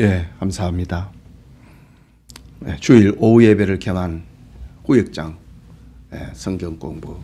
예, 감사합니다. 예, 주일 오후 예배를 겸한 구역장 예, 성경 공부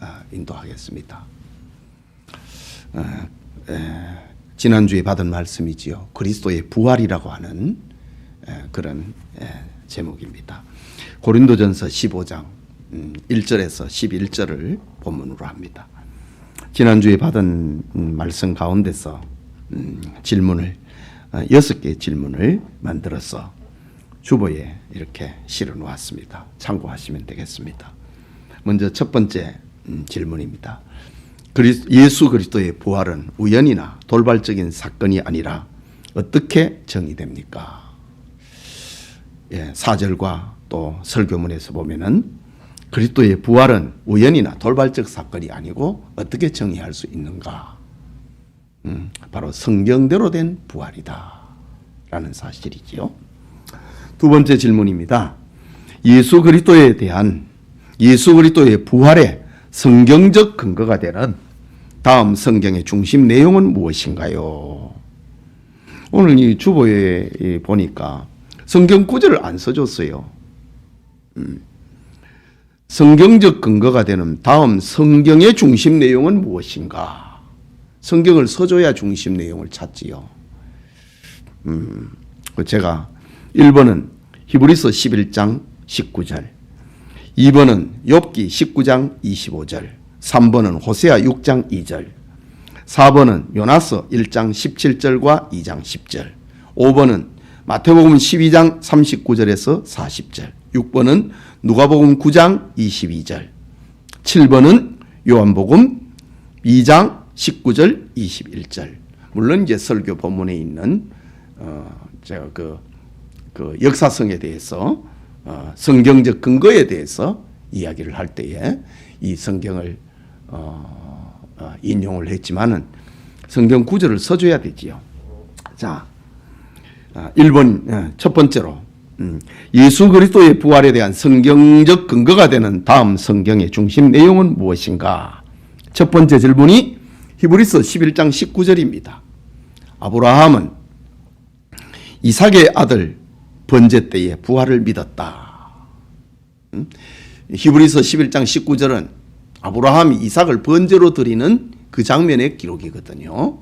아, 인도하겠습니다. 아, 예, 지난주에 받은 말씀이지요. 그리스도의 부활이라고 하는 예, 그런 예, 제목입니다. 고린도전서 15장 음, 1절에서 11절을 본문으로 합니다. 지난주에 받은 음, 말씀 가운데서 음, 질문을 어, 여섯 개의 질문을 만들어서 주보에 이렇게 실어 놓았습니다. 참고하시면 되겠습니다. 먼저 첫 번째 음, 질문입니다. 예수 그리스도의 부활은 우연이나 돌발적인 사건이 아니라 어떻게 정의됩니까? 예, 4절과 또 설교문에서 보면은 그리스도의 부활은 우연이나 돌발적 사건이 아니고 어떻게 정의할 수 있는가? 음, 바로 성경대로 된 부활이다. 라는 사실이지요. 두 번째 질문입니다. 예수 그리스도에 대한 예수 그리스도의 부활의 성경적 근거가 되는 다음 성경의 중심 내용은 무엇인가요? 오늘 이 주보에 보니까 성경 구절을 안 써줬어요. 음. 성경적 근거가 되는 다음 성경의 중심 내용은 무엇인가? 성경을 써줘야 중심 내용을 찾지요. 음, 제가 1번은 히브리서 11장 19절, 2번은 욥기 19장 25절, 3번은 호세아 6장 2절, 4번은 요나서 1장 17절과 2장 10절, 5번은 마태복음 12장 39절에서 40절, 6번은 누가복음 9장 22절, 7번은 요한복음 2장 19절 21절. 물론 이제 설교 본문에 있는 어 제가 그, 그 역사성에 대해서 어 성경적 근거에 대해서 이야기를 할 때에 이 성경을 어, 어 인용을 했지만은 성경 구절을 써줘야 되지요. 자, 1번 어, 첫 번째로 음, 예수 그리스도의 부활에 대한 성경적 근거가 되는 다음 성경의 중심 내용은 무엇인가? 첫 번째 질문이 히브리서 11장 19절입니다. 아브라함은 이삭의 아들 번제 때에 부활을 믿었다. 음? 히브리서 11장 19절은 아브라함이 이삭을 번제로 드리는 그 장면의 기록이거든요.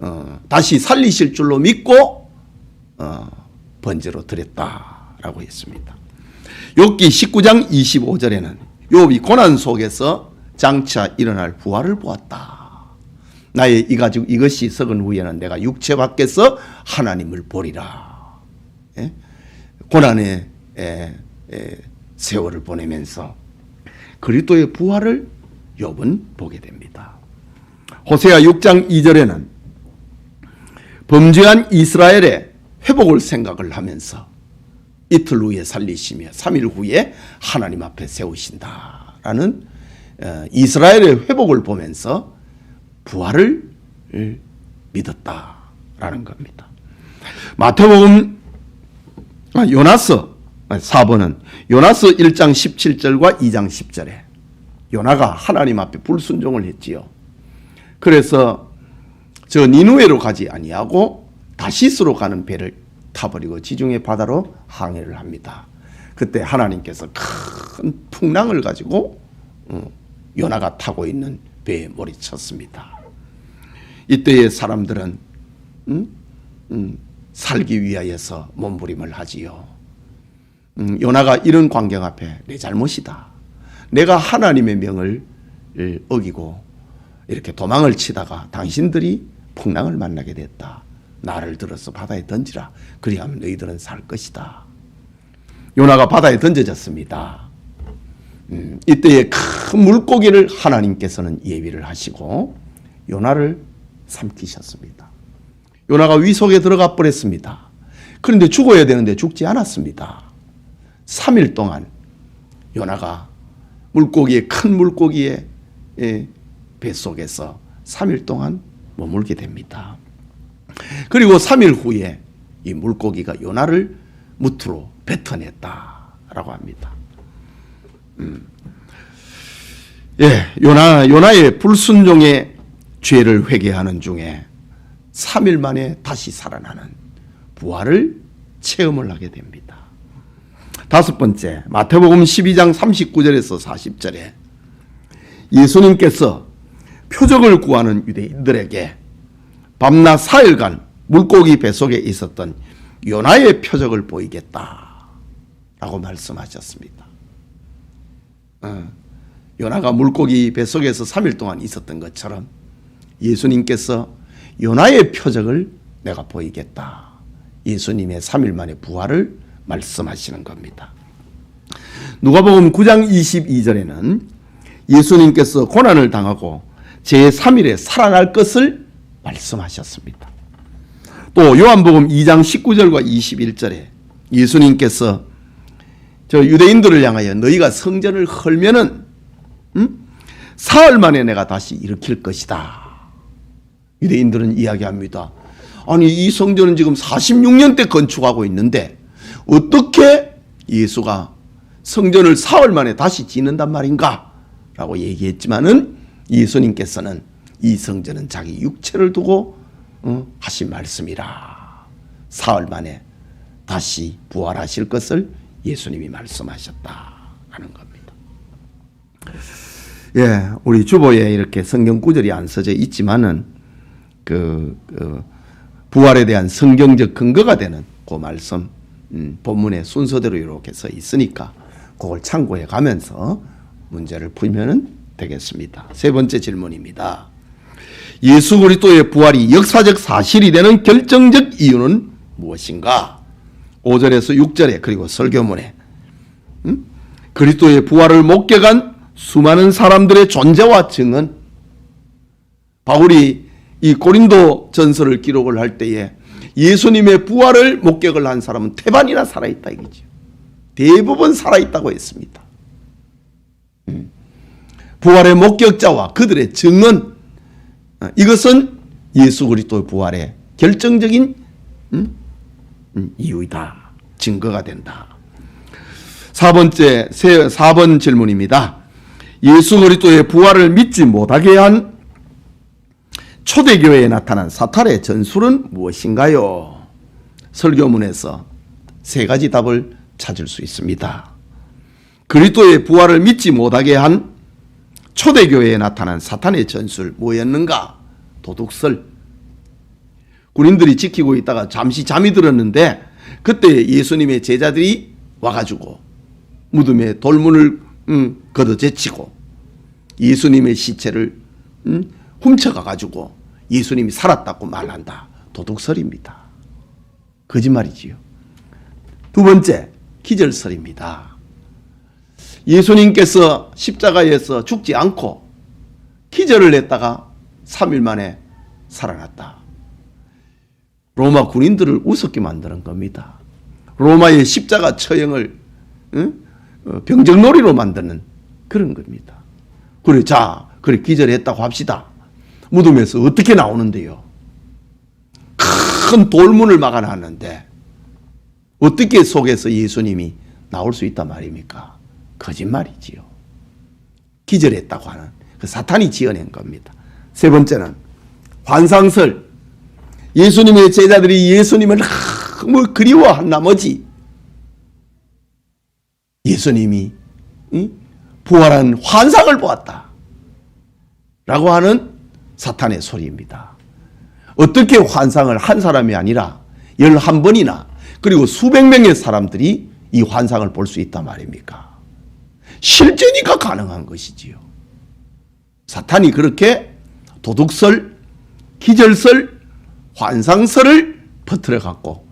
어, 다시 살리실 줄로 믿고 어, 번제로 드렸다라고 했습니다. 욥기 19장 25절에는 욥이 고난 속에서 장차 일어날 부활을 보았다. 나의 이 가지고 이것이 썩은 후에는 내가 육체 밖에서 하나님을 보리라. 예? 고난의 에, 에, 세월을 보내면서 그리스도의 부활을 욥은 보게 됩니다. 호세아 6장 2절에는 범죄한 이스라엘의 회복을 생각을 하면서 이틀 후에 살리시며 3일 후에 하나님 앞에 세우신다라는 어, 이스라엘의 회복을 보면서 부활을 믿었다라는 겁니다. 마태복음 아, 요나서 4번은 요나서 1장 17절과 2장 10절에 요나가 하나님 앞에 불순종을 했지요. 그래서 저 니누에로 가지 아니하고 다시스로 가는 배를 타버리고 지중해 바다로 항해를 합니다. 그때 하나님께서 큰 풍랑을 가지고 어, 요나가 타고 있는 배에 몰이쳤습니다. 이때의 사람들은 음? 음, 살기 위하여서 몸부림을 하지요. 음, 요나가 이런 광경 앞에 내 잘못이다. 내가 하나님의 명을 어기고 이렇게 도망을 치다가 당신들이 풍랑을 만나게 됐다. 나를 들어서 바다에 던지라. 그리하면 너희들은 살 것이다. 요나가 바다에 던져졌습니다. 음, 이때에 큰 물고기를 하나님께서는 예비를 하시고 요나를 삼키셨습니다. 요나가 위속에 들어가 버렸습니다. 그런데 죽어야 되는데 죽지 않았습니다. 3일 동안 요나가 물고기의 큰 물고기의 뱃속에서 3일 동안 머물게 됩니다. 그리고 3일 후에 이 물고기가 요나를 무트로 뱉어냈다라고 합니다. 음. 예, 요나 요나의 불순종의 죄를 회개하는 중에 3일 만에 다시 살아나는 부활을 체험을 하게 됩니다. 다섯 번째, 마태복음 12장 39절에서 40절에 예수님께서 표적을 구하는 유대인들에게 밤낮 사일간 물고기 뱃속에 있었던 요나의 표적을 보이겠다. 라고 말씀하셨습니다. 어, 요나가 물고기 뱃속에서 3일 동안 있었던 것처럼 예수님께서 요나의 표적을 내가 보이겠다. 예수님의 3일 만에 부활을 말씀하시는 겁니다. 누가복음 9장 22절에는 예수님께서 고난을 당하고 제3일에 살아날 것을 말씀하셨습니다. 또 요한복음 2장 19절과 21절에 예수님께서 저 유대인들을 향하여 너희가 성전을 헐면은 음? 사흘 만에 내가 다시 일으킬 것이다. 유대인들은 이야기합니다. 아니 이 성전은 지금 46년 때 건축하고 있는데 어떻게 예수가 성전을 사흘 만에 다시 짓는단 말인가? 라고 얘기했지만은 예수님께서는 이 성전은 자기 육체를 두고 어, 하신 말씀이라. 사흘 만에 다시 부활하실 것을 예수님이 말씀하셨다 하는 겁니다. 예, 우리 주보에 이렇게 성경 구절이 안 써져 있지만은 그, 그 부활에 대한 성경적 근거가 되는 그 말씀 음, 본문의 순서대로 이렇게 써 있으니까 그걸 참고해 가면서 문제를 풀면은 되겠습니다. 세 번째 질문입니다. 예수 그리스도의 부활이 역사적 사실이 되는 결정적 이유는 무엇인가? 5절에서 6절에 그리고 설교문에 음? 그리스도의 부활을 목격한 수많은 사람들의 존재와 증언 바울이 이 고린도 전서를 기록을 할 때에 예수님의 부활을 목격을 한 사람은 태반이나 살아있다 이거죠. 대부분 살아있다고 했습니다. 음. 부활의 목격자와 그들의 증언 어, 이것은 예수 그리스도의 부활의 결정적인 음? 음, 이유이다. 증거가 된다. 4번째 4번 질문입니다. 예수 그리스도의 부활을 믿지 못하게 한 초대교회에 나타난 사탄의 전술은 무엇인가요? 설교문에서 세 가지 답을 찾을 수 있습니다. 그리스도의 부활을 믿지 못하게 한 초대교회에 나타난 사탄의 전술 뭐였는가? 도둑설. 군인들이 지키고 있다가 잠시 잠이 들었는데 그때 예수님의 제자들이 와가지고 무덤에 돌문을 음, 걷어제치고 예수님의 시체를 음, 훔쳐가가지고 예수님이 살았다고 말한다. 도둑설입니다. 거짓말이지요. 두 번째, 기절설입니다. 예수님께서 십자가에서 죽지 않고 기절을 냈다가 3일 만에 살아났다. 로마 군인들을 우습게 만드는 겁니다. 로마의 십자가 처형을 응? 어, 병정놀이로 만드는 그런 겁니다. 그래, 자, 그래, 기절했다고 합시다. 무덤에서 어떻게 나오는데요? 큰 돌문을 막아놨는데 어떻게 속에서 예수님이 나올 수 있단 말입니까? 거짓말이지요. 기절했다고 하는 그 사탄이 지어낸 겁니다. 세 번째는 환상설. 예수님의 제자들이 예수님을 너무 그리워한 나머지 예수님이 부활한 환상을 보았다. 라고 하는 사탄의 소리입니다. 어떻게 환상을 한 사람이 아니라 11번이나 그리고 수백 명의 사람들이 이 환상을 볼 수 있단 말입니까? 실제니까 가능한 것이지요. 사탄이 그렇게 도둑설, 기절설, 환상설을 퍼뜨려 갖고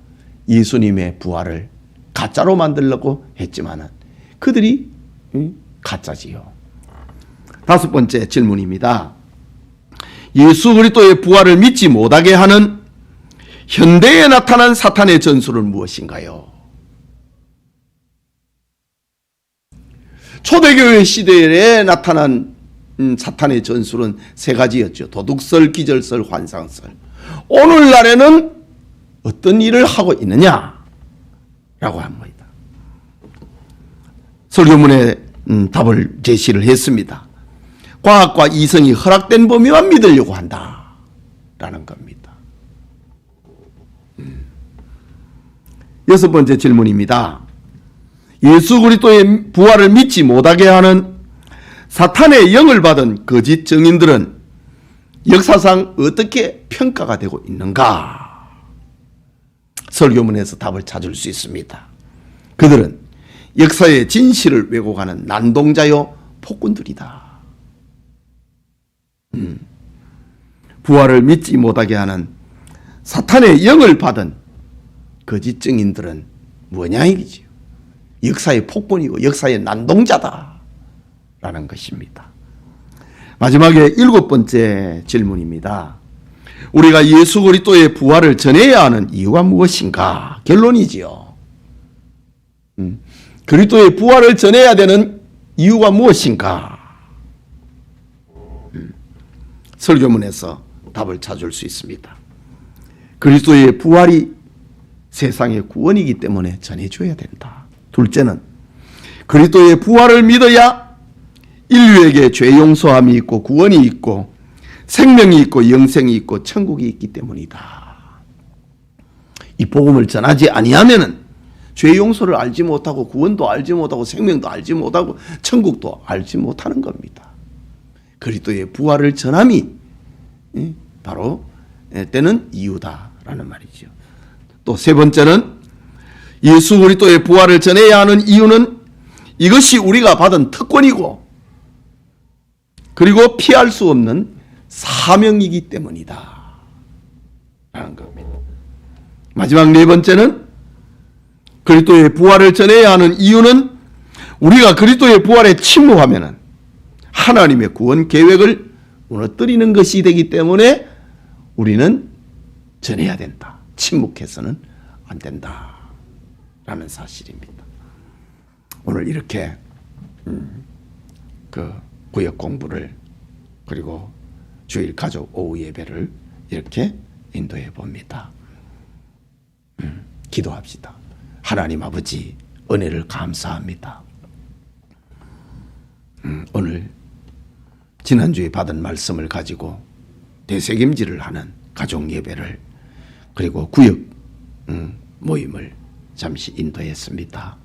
예수님의 부활을 가짜로 만들려고 했지만은 그들이 가짜지요. 다섯 번째 질문입니다. 예수 그리스도의 부활을 믿지 못하게 하는 현대에 나타난 사탄의 전술은 무엇인가요? 초대교회 시대에 나타난 음, 사탄의 전술은 세 가지였죠. 도둑설, 기절설, 환상설. 오늘날에는 어떤 일을 하고 있느냐? 라고 합니다. 설교문에 음, 답을 제시를 했습니다. 과학과 이성이 허락된 범위만 믿으려고 한다. 라는 겁니다. 음. 여섯 번째 질문입니다. 예수 그리스도의 부활을 믿지 못하게 하는 사탄의 영을 받은 거짓 증인들은 역사상 어떻게 평가가 되고 있는가? 설교문에서 답을 찾을 수 있습니다. 그들은 역사의 진실을 왜곡하는 난동자요 폭군들이다. 음. 부활을 믿지 못하게 하는 사탄의 영을 받은 거짓 증인들은 뭐냐 이기지요. 역사의 폭군이고 역사의 난동자다. 라는 것입니다. 마지막에 일곱 번째 질문입니다. 우리가 예수 그리스도의 부활을 전해야 하는 이유가 무엇인가? 결론이지요. 음, 그리스도의 부활을 전해야 되는 이유가 무엇인가? 음, 설교문에서 답을 찾을 수 있습니다. 그리스도의 부활이 세상의 구원이기 때문에 전해줘야 된다. 둘째는 그리스도의 부활을 믿어야 인류에게 죄 용서함이 있고 구원이 있고 생명이 있고 영생이 있고 천국이 있기 때문이다. 이 복음을 전하지 아니하면은 죄 용서를 알지 못하고 구원도 알지 못하고 생명도 알지 못하고 천국도 알지 못하는 겁니다. 그리스도의 부활을 전함이 예, 바로 때는 이유다라는 말이죠. 또 세 번째는 예수 그리스도의 부활을 전해야 하는 이유는 이것이 우리가 받은 특권이고 그리고 피할 수 없는 사명이기 때문이다. 라는 겁니다. 마지막 네 번째는 그리스도의 부활을 전해야 하는 이유는 우리가 그리스도의 부활에 침묵하면은 하나님의 구원 계획을 무너뜨리는 것이 되기 때문에 우리는 전해야 된다. 침묵해서는 안 된다. 라는 사실입니다. 오늘 이렇게 음, 그 구역 공부를 그리고 주일 가족 오후 예배를 이렇게 인도해 봅니다. 음, 기도합시다. 하나님 아버지 은혜를 감사합니다. 음, 오늘 지난주에 받은 말씀을 가지고 대책임질을 하는 가족 예배를 그리고 구역 음, 모임을 잠시 인도했습니다.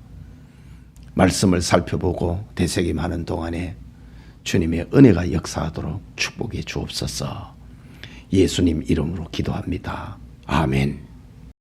말씀을 살펴보고 대책임하는 동안에 주님의 은혜가 역사하도록 축복해 주옵소서. 예수님 이름으로 기도합니다. 아멘.